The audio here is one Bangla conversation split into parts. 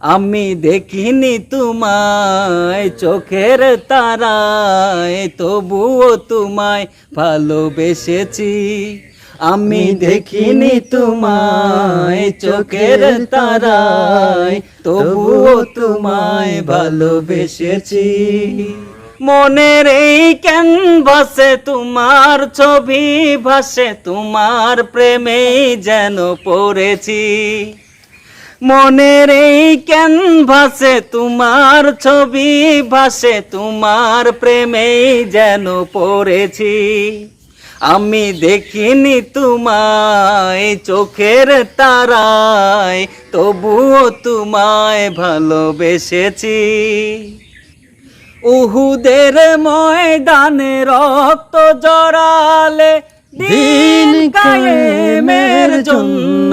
আমি দেখিনি তোমায়, চোখের তারায়, তবুও তোমায় ভালোবেসেছি। আমি দেখিনি তোমায়, চোখের তারায়, তবুও তোমায় ভালোবেসেছি। মনের এই ক্যানভাসে তোমার ছবি ভাসে, তোমার প্রেমেই যেন পড়েছি। মনের এই ক্যানভাসে তোমার ছবি ভাসে তোমার প্রেমেই যেন পড়েছি। আমি দেখিনি তোমায় চোখের তারায় তবুও তোমায় ভালোবেসেছি। উহুদের ময়দানে রক্ত জড়ালে দিন কায়েমের জন্য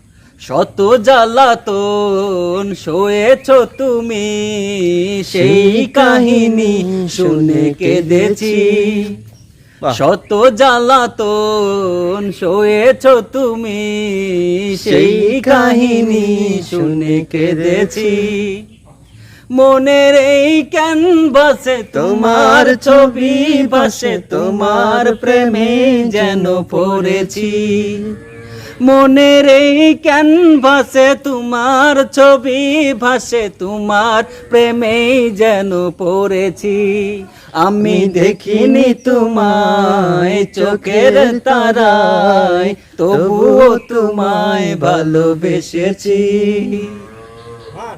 শত জ্বালাতন শোয়েছ তুমি। সেই কাহিনী শুনে কেঁদেছি। শত জ্বালাতন শোয়েছ তুমি। সেই কাহিনী শুনে কেঁদেছি। মনের এই ক্যানভাসে তোমার ছবি ভাসে তোমার প্রেমে যেন পড়েছি। মনের এই ক্যানভাসে তোমার ছবি ভাসে, তোমার প্রেমেই যেন পড়েছি। আমি দেখিনি তোমায় চোখের তারায়, তবুও তোমায় ভালোবেসেছি।